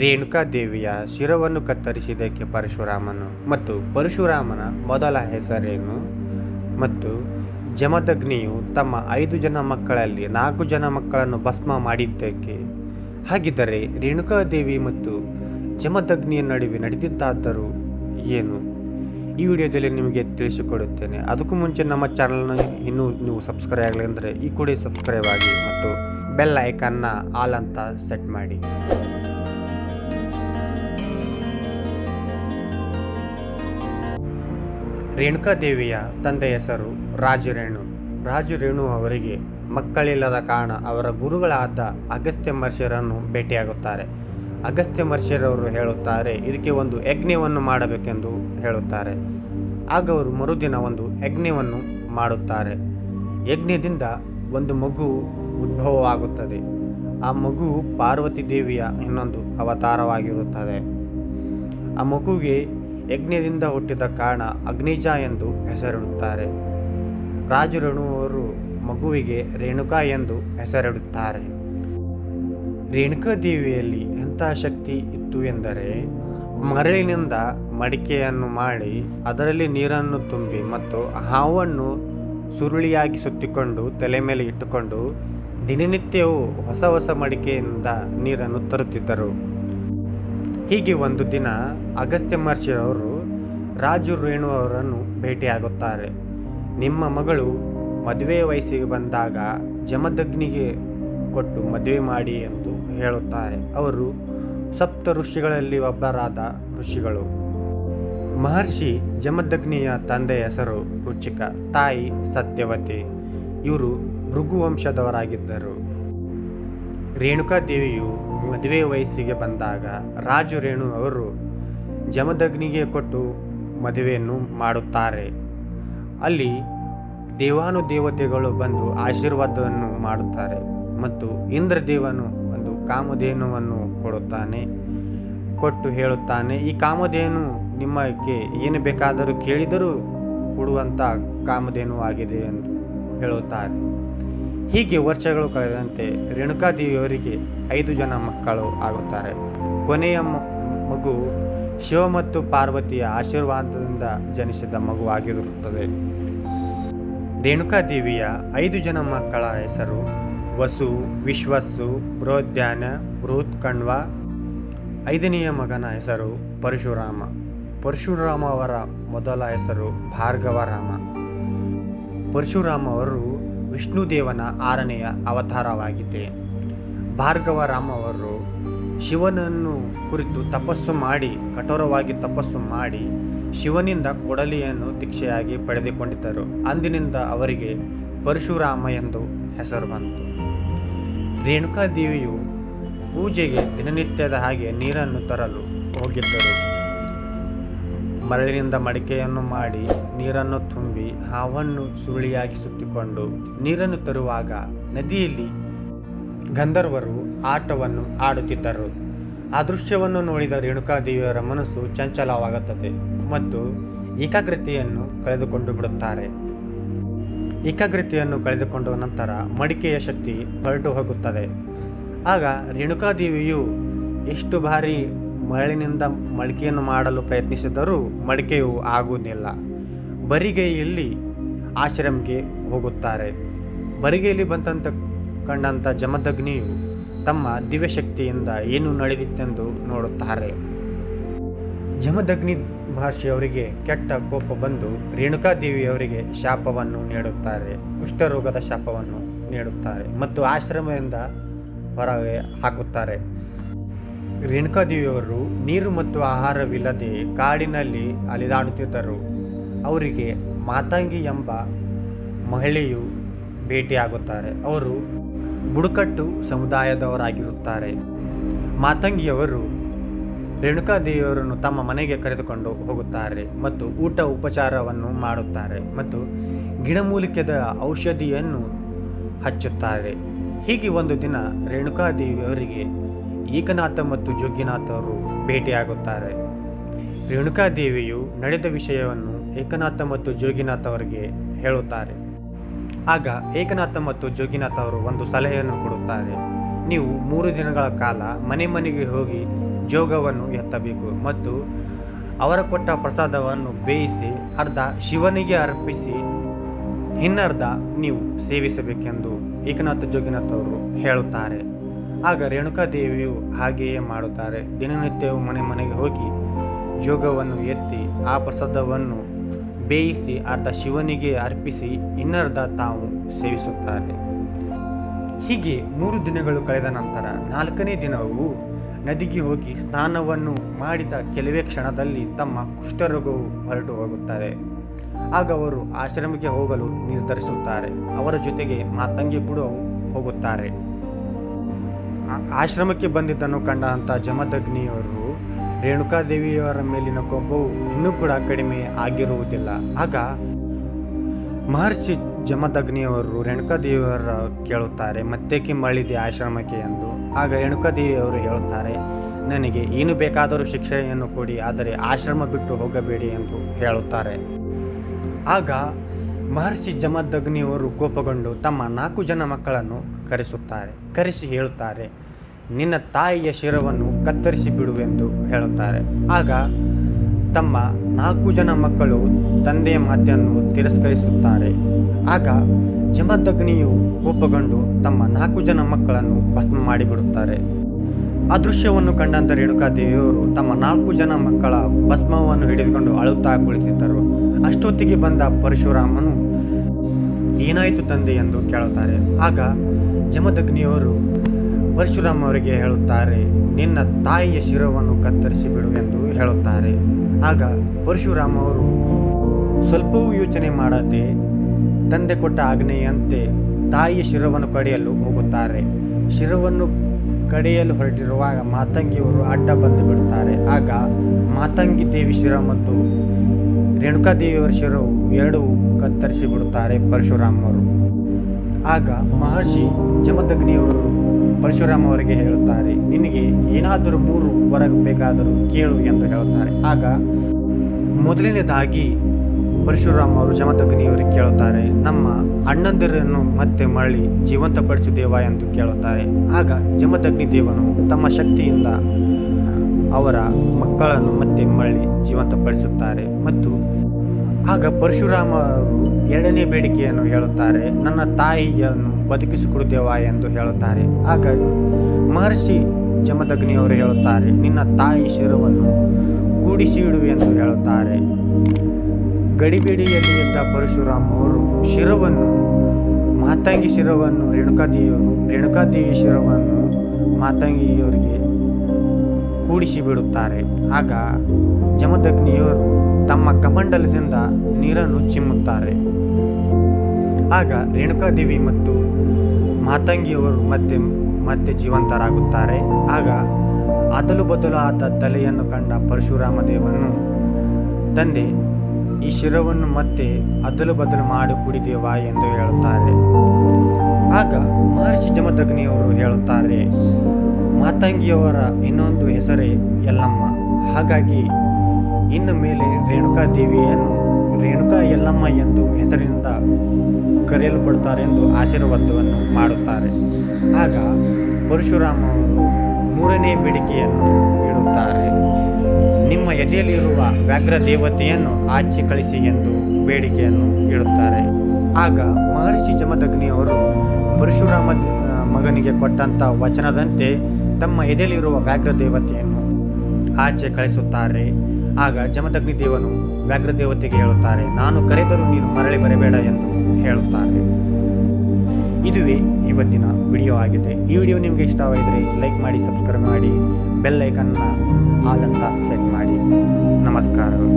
ರೇಣುಕಾದೇವಿಯ ಶಿರವನ್ನು ಕತ್ತರಿಸಿದ್ದಕ್ಕೆ ಪರಶುರಾಮನು ಮತ್ತು ಪರಶುರಾಮನ ಮೊದಲ ಹೆಸರೇನು? ಮತ್ತು ಜಮದಗ್ನಿಯು ತಮ್ಮ ಐದು ಜನ ಮಕ್ಕಳಲ್ಲಿ ನಾಲ್ಕು ಜನ ಮಕ್ಕಳನ್ನು ಭಸ್ಮ ಮಾಡಿದ್ದಕ್ಕೆ ಹಾಗಿದ್ದರೆ ರೇಣುಕಾದೇವಿ ಮತ್ತು ಜಮದಗ್ನಿಯ ನಡುವೆ ನಡೆದಿದ್ದಾದರೂ ಏನು? ಈ ವಿಡಿಯೋದಲ್ಲಿ ನಿಮಗೆ ತಿಳಿಸಿಕೊಡುತ್ತೇನೆ. ಅದಕ್ಕೂ ಮುಂಚೆ ನಮ್ಮ ಚಾನಲ್ನ ಇನ್ನೂ ನೀವು ಸಬ್ಸ್ಕ್ರೈಬ್ ಆಗಲಿ ಅಂದರೆ ಈ ಕೂಡ ಸಬ್ಸ್ಕ್ರೈಬ್ ಆಗಿ ಮತ್ತು ಬೆಲ್ ಐಕನ್ನ ಆಲ್ ಅಂತ ಸೆಟ್ ಮಾಡಿ. ರೇಣುಕಾದೇವಿಯ ತಂದೆ ಹೆಸರು ರಾಜರೇಣು ರಾಜರೇಣು ಅವರಿಗೆ ಮಕ್ಕಳಿಲ್ಲದ ಕಾರಣ ಅವರ ಗುರುಗಳಾದ ಅಗಸ್ತ್ಯ ಮಹರ್ಷಿಯರನ್ನು ಭೇಟಿಯಾಗುತ್ತಾರೆ. ಅಗಸ್ತ್ಯ ಮಹರ್ಷಿಯರವರು ಹೇಳುತ್ತಾರೆ, ಇದಕ್ಕೆ ಒಂದು ಯಜ್ಞವನ್ನು ಮಾಡಬೇಕೆಂದು ಹೇಳುತ್ತಾರೆ. ಆಗ ಅವರು ಮರುದಿನ ಒಂದು ಯಜ್ಞವನ್ನು ಮಾಡುತ್ತಾರೆ. ಯಜ್ಞದಿಂದ ಒಂದು ಮಗು ಉದ್ಭವವಾಗುತ್ತದೆ. ಆ ಮಗು ಪಾರ್ವತಿ ದೇವಿಯ ಇನ್ನೊಂದು ಅವತಾರವಾಗಿರುತ್ತದೆ. ಆ ಮಗುವಿಗೆ ಯಜ್ಞದಿಂದ ಹುಟ್ಟಿದ ಕಾರಣ ಅಗ್ನಿಜ ಎಂದು ಹೆಸರಿಡುತ್ತಾರೆ. ರಾಜರೇಣುವರು ಮಗುವಿಗೆ ರೇಣುಕಾ ಎಂದು ಹೆಸರಿಡುತ್ತಾರೆ. ರೇಣುಕಾ ದೇವಿಯಲ್ಲಿ ಎಂತಹ ಶಕ್ತಿ ಇತ್ತು ಎಂದರೆ, ಮರಳಿನಿಂದ ಮಡಿಕೆಯನ್ನು ಮಾಡಿ ಅದರಲ್ಲಿ ನೀರನ್ನು ತುಂಬಿ ಮತ್ತು ಹಾವನ್ನು ಸುರುಳಿಯಾಗಿ ಸುತ್ತಿಕೊಂಡು ತಲೆ ಮೇಲೆ ಇಟ್ಟುಕೊಂಡು ದಿನನಿತ್ಯವೂ ಹೊಸ ಹೊಸ ಮಡಿಕೆಯಿಂದ ನೀರನ್ನು ತರುತ್ತಿದ್ದರು. ಹೀಗೆ ಒಂದು ದಿನ ಅಗಸ್ತ್ಯ ಮಹರ್ಷಿಯವರು ರಾಜು ರೇಣು ಅವರನ್ನು ಭೇಟಿಯಾಗುತ್ತಾರೆ. ನಿಮ್ಮ ಮಗಳು ಮದುವೆ ವಯಸ್ಸಿಗೆ ಬಂದಾಗ ಜಮದಗ್ನಿಗೆ ಕೊಟ್ಟು ಮದುವೆ ಮಾಡಿ ಎಂದು ಹೇಳುತ್ತಾರೆ. ಅವರು ಸಪ್ತ ಋಷಿಗಳಲ್ಲಿ ಒಬ್ಬರಾದ ಋಷಿಗಳು. ಮಹರ್ಷಿ ಜಮದಗ್ನಿಯ ತಂದೆಯ ಹೆಸರು ರುಚಿಕ, ತಾಯಿ ಸತ್ಯವತಿ. ಇವರು ಭೃಗುವಂಶದವರಾಗಿದ್ದರು ರೇಣುಕಾದೇವಿಯು ಮದುವೆ ವಯಸ್ಸಿಗೆ ಬಂದಾಗ ರಾಜು ರೇಣು ಅವರು ಜಮದಗ್ನಿಗೆ ಕೊಟ್ಟು ಮದುವೆಯನ್ನು ಮಾಡುತ್ತಾರೆ. ಅಲ್ಲಿ ದೇವಾನುದೇವತೆಗಳು ಬಂದು ಆಶೀರ್ವಾದವನ್ನು ಮಾಡುತ್ತಾರೆ ಮತ್ತು ಇಂದ್ರದೇವನು ಒಂದು ಕಾಮಧೇನುವನ್ನು ಕೊಡುತ್ತಾನೆ, ಕೊಟ್ಟು ಹೇಳುತ್ತಾನೆ, ಈ ಕಾಮಧೇನು ನಿಮಗೆ ಏನು ಬೇಕಾದರೂ ಕೇಳಿದರೂ ಕೊಡುವಂಥ ಕಾಮಧೇನು ಆಗಿದೆ ಎಂದು ಹೇಳುತ್ತಾರೆ. ಹೀಗೆ ವರ್ಷಗಳು ಕಳೆದಂತೆ ರೇಣುಕಾದೇವಿಯವರಿಗೆ ಐದು ಜನ ಮಕ್ಕಳು ಆಗುತ್ತಾರೆ. ಕೊನೆಯ ಮಗು ಶಿವ ಮತ್ತು ಪಾರ್ವತಿಯ ಆಶೀರ್ವಾದದಿಂದ ಜನಿಸಿದ ಮಗುವಾಗಿರುತ್ತದೆ ರೇಣುಕಾದೇವಿಯ ಐದು ಜನ ಮಕ್ಕಳ ಹೆಸರು ವಸು ವಿಶ್ವಸ್ಸು ಬೃಹದ್ಯಾನ, ಬೃಹತ್ಕಣ್ವ. ಐದನೆಯ ಮಗನ ಹೆಸರು ಪರಶುರಾಮ. ಪರಶುರಾಮ ಅವರ ಮೊದಲ ಹೆಸರು ಭಾರ್ಗವರಾಮ. ಪರಶುರಾಮ ಅವರು ವಿಷ್ಣುದೇವನ ಆರನೆಯ ಅವತಾರವಾಗಿದೆ ಭಾರ್ಗವರಾಮ ಅವರು ಶಿವನನ್ನು ಕುರಿತು ತಪಸ್ಸು ಮಾಡಿ, ಕಠೋರವಾಗಿ ತಪಸ್ಸು ಮಾಡಿ ಶಿವನಿಂದ ಕೊಡಲಿಯನ್ನು ದೀಕ್ಷೆಯಾಗಿ ಪಡೆದುಕೊಂಡಿದ್ದರು. ಅಂದಿನಿಂದ ಅವರಿಗೆ ಪರಶುರಾಮ ಎಂದು ಹೆಸರು ಬಂತು. ರೇಣುಕಾದೇವಿಯು ಪೂಜೆಗೆ ದಿನನಿತ್ಯದ ಹಾಗೆ ನೀರನ್ನು ತರಲು ಹೋಗಿದ್ದರು. ಮರಳಿನಿಂದ ಮಡಿಕೆಯನ್ನು ಮಾಡಿ ನೀರನ್ನು ತುಂಬಿ ಹಾವನ್ನು ಸುರುಳಿಯಾಗಿ ಸುತ್ತಿಕೊಂಡು ನೀರನ್ನು ತರುವಾಗ ನದಿಯಲ್ಲಿ ಗಂಧರ್ವರು ಆಟವನ್ನು ಆಡುತ್ತಿದ್ದರು. ಆ ದೃಶ್ಯವನ್ನು ನೋಡಿದ ರೇಣುಕಾದೇವಿಯವರ ಮನಸ್ಸು ಚಂಚಲವಾಗುತ್ತದೆ ಮತ್ತು ಏಕಾಗ್ರತೆಯನ್ನು ಕಳೆದುಕೊಂಡು ಬಿಡುತ್ತಾರೆ. ಏಕಾಗ್ರತೆಯನ್ನು ಕಳೆದುಕೊಂಡ ನಂತರ ಮಡಿಕೆಯ ಶಕ್ತಿ ಹೊರಟು ಹೋಗುತ್ತದೆ ಆಗ ರೇಣುಕಾದೇವಿಯು ಎಷ್ಟು ಬಾರಿ ಮರಳಿನಿಂದ ಮಡಿಕೆಯನ್ನು ಮಾಡಲು ಪ್ರಯತ್ನಿಸಿದರೂ ಮಡಿಕೆಯು ಆಗುವುದಿಲ್ಲ. ಬರಿಗೈಯಲ್ಲಿ ಆಶ್ರಮಕ್ಕೆ ಹೋಗುತ್ತಾರೆ. ಬರಿಗೈಯಲ್ಲಿ ಬಂತಂತ ಕಂಡಂಥ ಜಮದಗ್ನಿಯು ತಮ್ಮ ದಿವ್ಯಶಕ್ತಿಯಿಂದ ಏನು ನಡೆದಿತ್ತೆಂದು ನೋಡುತ್ತಾರೆ. ಜಮದಗ್ನಿ ಮಹರ್ಷಿಯವರಿಗೆ ಕೆಟ್ಟ ಕೋಪ ಬಂದು ರೇಣುಕಾದೇವಿಯವರಿಗೆ ಶಾಪವನ್ನು ನೀಡುತ್ತಾರೆ. ಕುಷ್ಠರೋಗದ ಶಾಪವನ್ನು ನೀಡುತ್ತಾರೆ ಮತ್ತು ಆಶ್ರಮದಿಂದ ಹೊರಗೆ ಹಾಕುತ್ತಾರೆ. ರೇಣುಕಾದೇವಿಯವರು ನೀರು ಮತ್ತು ಆಹಾರವಿಲ್ಲದೆ ಕಾಡಿನಲ್ಲಿ ಅಲೆದಾಡುತ್ತಿದ್ದರು. ಅವರಿಗೆ ಮಾತಂಗಿ ಎಂಬ ಮಹಿಳೆಯು ಭೇಟಿಯಾಗುತ್ತಾರೆ. ಅವರು ಬುಡಕಟ್ಟು ಸಮುದಾಯದವರಾಗಿರುತ್ತಾರೆ. ಮಾತಂಗಿಯವರು ರೇಣುಕಾದೇವಿಯವರನ್ನು ತಮ್ಮ ಮನೆಗೆ ಕರೆದುಕೊಂಡು ಹೋಗುತ್ತಾರೆ ಮತ್ತು ಊಟ ಉಪಚಾರವನ್ನು ಮಾಡುತ್ತಾರೆ ಮತ್ತು ಗಿಡಮೂಲಿಕೆದ ಔಷಧಿಯನ್ನು ಹಚ್ಚುತ್ತಾರೆ. ಹೀಗೆ ಒಂದು ದಿನ ರೇಣುಕಾದೇವಿಯವರಿಗೆ ಏಕನಾಥ ಮತ್ತು ಜೋಗಿನಾಥರು ಭೇಟಿಯಾಗುತ್ತಾರೆ. ರೇಣುಕಾದೇವಿಯು ನಡೆದ ವಿಷಯವನ್ನು ಏಕನಾಥ ಮತ್ತು ಜೋಗಿನಾಥ್ ಅವರಿಗೆ ಹೇಳುತ್ತಾರೆ. ಆಗ ಏಕನಾಥ ಮತ್ತು ಜೋಗಿನಾಥ್ ಅವರು ಒಂದು ಸಲಹೆಯನ್ನು ಕೊಡುತ್ತಾರೆ. ನೀವು ಮೂರು ದಿನಗಳ ಕಾಲ ಮನೆ ಮನೆಗೆ ಹೋಗಿ ಜೋಗವನ್ನು ಎತ್ತಬೇಕು ಮತ್ತು ಅವರ ಕೊಟ್ಟ ಪ್ರಸಾದವನ್ನು ಬೇಯಿಸಿ ಅರ್ಧ ಶಿವನಿಗೆ ಅರ್ಪಿಸಿ ಇನ್ನರ್ಧ ನೀವು ಸೇವಿಸಬೇಕೆಂದು ಏಕನಾಥ ಜೋಗಿನಾಥ್ ಅವರು ಹೇಳುತ್ತಾರೆ. ಆಗ ರೇಣುಕಾದೇವಿಯು ಹಾಗೆಯೇ ಮಾಡುತ್ತಾರೆ. ದಿನನಿತ್ಯವೂ ಮನೆ ಮನೆಗೆ ಹೋಗಿ ಜೋಗವನ್ನು ಎತ್ತಿ ಆ ಪ್ರಸಾದವನ್ನು ಬೇಯಿಸಿ ಅರ್ಧ ಶಿವನಿಗೆ ಅರ್ಪಿಸಿ ಇನ್ನರ್ಧ ತಾವು ಸೇವಿಸುತ್ತಾರೆ. ಹೀಗೆ ಮೂರು ದಿನಗಳು ಕಳೆದ ನಂತರ ನಾಲ್ಕನೇ ದಿನವೂ ನದಿಗೆ ಹೋಗಿ ಸ್ನಾನವನ್ನು ಮಾಡಿದ ಕೆಲವೇ ಕ್ಷಣದಲ್ಲಿ ತಮ್ಮ ಕುಷ್ಠರೋಗವು ಹೊರಟು ಹೋಗುತ್ತದೆ. ಆಗ ಅವರು ಆಶ್ರಮಕ್ಕೆ ಹೋಗಲು ನಿರ್ಧರಿಸುತ್ತಾರೆ. ಅವರ ಜೊತೆಗೆ ಮಾತಂಗಿ ಕೂಡ ಹೋಗುತ್ತಾರೆ. ಆಶ್ರಮಕ್ಕೆ ಬಂದಿದ್ದನ್ನು ಕಂಡಂಥ ಜಮದಗ್ನಿಯವರು ರೇಣುಕಾದೇವಿಯವರ ಮೇಲಿನ ಕೋಪವು ಇನ್ನೂ ಕೂಡ ಕಡಿಮೆ ಆಗಿರುವುದಿಲ್ಲ. ಆಗ ಮಹರ್ಷಿ ಜಮದಗ್ನಿಯವರು ರೇಣುಕಾದೇವಿಯವರ ಕೇಳುತ್ತಾರೆ, ಮತ್ತೇಕೆ ಮಳಿದೆ ಆಶ್ರಮಕ್ಕೆ? ಎಂದು. ಆಗ ರೇಣುಕಾದೇವಿಯವರು ಹೇಳುತ್ತಾರೆ, ನನಗೆ ಏನು ಬೇಕಾದರೂ ಶಿಕ್ಷೆಯನ್ನು ಕೊಡಿ, ಆದರೆ ಆಶ್ರಮ ಬಿಟ್ಟು ಹೋಗಬೇಡಿ ಎಂದು ಹೇಳುತ್ತಾರೆ. ಆಗ ಮಹರ್ಷಿ ಜಮದಗ್ನಿಯವರು ಕೋಪಗೊಂಡು ತಮ್ಮ ನಾಲ್ಕು ಜನ ಮಕ್ಕಳನ್ನು ಕರೆಸುತ್ತಾರೆ, ಕರೆಸಿ ಹೇಳುತ್ತಾರೆ, ನಿನ್ನ ತಾಯಿಯ ಶಿರವನ್ನು ಕತ್ತರಿಸಿ ಬಿಡುವೆಂದು ಹೇಳುತ್ತಾರೆ. ಆಗ ತಮ್ಮ ನಾಲ್ಕು ಜನ ಮಕ್ಕಳು ತಂದೆಯ ಮಾತನ್ನು ತಿರಸ್ಕರಿಸುತ್ತಾರೆ. ಆಗ ಜಮದಗ್ನಿಯು ಕೋಪಗೊಂಡು ತಮ್ಮ ನಾಲ್ಕು ಜನ ಮಕ್ಕಳನ್ನು ಭಸ್ಮ ಮಾಡಿಬಿಡುತ್ತಾರೆ. ಆ ದೃಶ್ಯವನ್ನು ಕಂಡಂತ ರೇಣುಕಾದೇವಿಯವರು ತಮ್ಮ ನಾಲ್ಕು ಜನ ಮಕ್ಕಳ ಭಸ್ಮವನ್ನು ಹಿಡಿದುಕೊಂಡು ಅಳುತ್ತಾ ಕುಳಿತಿದ್ದರು. ಅಷ್ಟೊತ್ತಿಗೆ ಬಂದ ಪರಶುರಾಮನು, ಏನಾಯಿತು ತಂದೆ ಎಂದು ಕೇಳುತ್ತಾರೆ. ಆಗ ಜಮದಗ್ನಿಯವರು ಪರಶುರಾಮ್ ಅವರಿಗೆ ಹೇಳುತ್ತಾರೆ, ನಿನ್ನ ತಾಯಿಯ ಶಿರವನ್ನು ಕತ್ತರಿಸಿ ಬಿಡು ಎಂದು ಹೇಳುತ್ತಾರೆ. ಆಗ ಪರಶುರಾಮ ಅವರು, ಸ್ವಲ್ಪವೂ ಯೋಚನೆ ಮಾಡದೆ ತಂದೆ ಕೊಟ್ಟ ಆಜ್ಞೆಯಂತೆ ತಾಯಿಯ ಶಿರವನ್ನು ಕಡಿಯಲು ಹೋಗುತ್ತಾರೆ. ಶಿರವನ್ನು ಕಡಿಯಲು ಹೊರಟಿರುವಾಗ ಮಾತಂಗಿಯವರು ಅಡ್ಡ ಬಂದು ಬಿಡುತ್ತಾರೆ. ಆಗ ಮಾತಂಗಿ ದೇವಿ ಶಿರ ಮತ್ತು ರೇಣುಕಾದೇವಿಯವರ ಶಿರವು ಎರಡೂ ಕತ್ತರಿಸಿ ಬಿಡುತ್ತಾರೆ ಪರಶುರಾಮರು. ಆಗ ಮಹರ್ಷಿ ಜಮದಗ್ನಿಯವರು ಪರಶುರಾಮ ಅವರಿಗೆ ಹೇಳುತ್ತಾರೆ, ನಿನಗೆ ಏನಾದರೂ ಮೂರು ವರ ಬೇಕಾದರೂ ಕೇಳು ಎಂದು ಹೇಳುತ್ತಾರೆ. ಆಗ ಮೊದಲನೇದಾಗಿ ಪರಶುರಾಮ ಅವರು ಜಮದಗ್ನಿಯವರಿಗೆ ಕೇಳುತ್ತಾರೆ, ನಮ್ಮ ಅಣ್ಣಂದಿರನ್ನು ಮತ್ತೆ ಮರಳಿ ಜೀವಂತಪಡಿಸು ದೇವ ಎಂದು ಕೇಳುತ್ತಾರೆ. ಆಗ ಜಮದಗ್ನಿ ದೇವನು ತಮ್ಮ ಶಕ್ತಿಯಿಂದ ಅವರ ಮಕ್ಕಳನ್ನು ಮತ್ತೆ ಮರಳಿ ಜೀವಂತಪಡಿಸುತ್ತಾರೆ ಮತ್ತು ಆಗ ಪರಶುರಾಮ ಅವರು ಎರಡನೇ ಬೇಡಿಕೆಯನ್ನು ಹೇಳುತ್ತಾರೆ, ನನ್ನ ತಾಯಿಯನ್ನು ಬದುಕಿಸಿಕೊಡುತ್ತೇವಾ ಎಂದು ಹೇಳುತ್ತಾರೆ. ಆಗ ಮಹರ್ಷಿ ಜಮದಗ್ನಿಯವರು ಹೇಳುತ್ತಾರೆ, ನಿನ್ನ ತಾಯಿ ಶಿರವನ್ನು ಕೂಡಿಸಿ ಇಡು ಎಂದು ಹೇಳುತ್ತಾರೆ. ಗಡಿಬಿಡಿಯಲ್ಲಿ ಇದ್ದ ಪರಶುರಾಮ ಅವರು ಶಿರವನ್ನು, ಮಾತಂಗಿ ಶಿರವನ್ನು, ರೇಣುಕಾದೇವಿಯವರು, ರೇಣುಕಾದೇವಿ ಶಿರವನ್ನು ಮಾತಂಗಿಯವರಿಗೆ ಕೂಡಿಸಿ ಬಿಡುತ್ತಾರೆ ಆಗ ಜಮದಗ್ನಿಯವರು ತಮ್ಮ ಕಮಂಡಲದಿಂದ ನೀರನ್ನು ಚಿಮ್ಮುತ್ತಾರೆ. ಆಗ ರೇಣುಕಾದೇವಿ ಮತ್ತು ಮಾತಂಗಿಯವರು ಮತ್ತೆ ಮತ್ತೆ ಜೀವಂತರಾಗುತ್ತಾರೆ. ಆಗ ಅದಲು ಬದಲು ಆದ ತಲೆಯನ್ನು ಕಂಡ ಪರಶುರಾಮ ದೇವನು ತಂದೆ, ಈ ಶಿರವನ್ನು ಮತ್ತೆ ಅದಲು ಬದಲು ಮಾಡಿ ಕುಡಿದೇವಾ ಎಂದು ಹೇಳುತ್ತಾರೆ. ಆಗ ಮಹರ್ಷಿ ಜಮದಗ್ನಿಯವರು ಹೇಳುತ್ತಾರೆ ಮಾತಂಗಿಯವರ ಇನ್ನೊಂದು ಹೆಸರೇ ಯಲ್ಲಮ್ಮ. ಹಾಗಾಗಿ ಇನ್ನು ಮೇಲೆ ರೇಣುಕಾ ದೇವಿಯನ್ನು ರೇಣುಕಾ ಯಲ್ಲಮ್ಮ ಎಂದು ಹೆಸರಿನಿಂದ ಕರೆಯಲ್ಪಡುತ್ತಾರೆ ಎಂದು ಆಶೀರ್ವಾದವನ್ನು ಮಾಡುತ್ತಾರೆ. ಆಗ ಪರಶುರಾಮ ಅವರು ಮೂರನೇ ಬೇಡಿಕೆಯನ್ನು ಇಡುತ್ತಾರೆ ನಿಮ್ಮ ಎದೆಯಲ್ಲಿರುವ ವ್ಯಾಘ್ರ ದೇವತೆಯನ್ನು ಆಚೆ ಕಳಿಸಿ ಎಂದು ಬೇಡಿಕೆಯನ್ನು ಇಡುತ್ತಾರೆ ಆಗ ಮಹರ್ಷಿ ಜಮದಗ್ನಿಯವರು ಪರಶುರಾಮ ಮಗನಿಗೆ ಕೊಟ್ಟಂಥ ವಚನದಂತೆ ತಮ್ಮ ಎದೆಯಲ್ಲಿರುವ ವ್ಯಾಘ್ರ ದೇವತೆಯನ್ನು ಆಚೆ ಕಳಿಸುತ್ತಾರೆ. ಆಗ ಜಮದಗ್ನಿ ದೇವನು ವ್ಯಾಘ್ರ ದೇವತೆಗೆ ಹೇಳುತ್ತಾರೆ, ನಾನು ಕರೆದರೂ ನೀನು ಮರಳಿ ಬರಬೇಡ ಎಂದು ಹೇಳುತ್ತಾರೆ. ಇದುವೇ ಇವತ್ತಿನ ವಿಡಿಯೋ ಆಗಿದೆ. ಈ ವಿಡಿಯೋ ನಿಮಗೆ ಇಷ್ಟವಾಗಿದ್ದರೆ ಲೈಕ್ ಮಾಡಿ, ಸಬ್ಸ್ಕ್ರೈಬ್ ಮಾಡಿ, ಬೆಲ್ ಐಕನ್ನ ಸೆಟ್ ಮಾಡಿ. ನಮಸ್ಕಾರಗಳು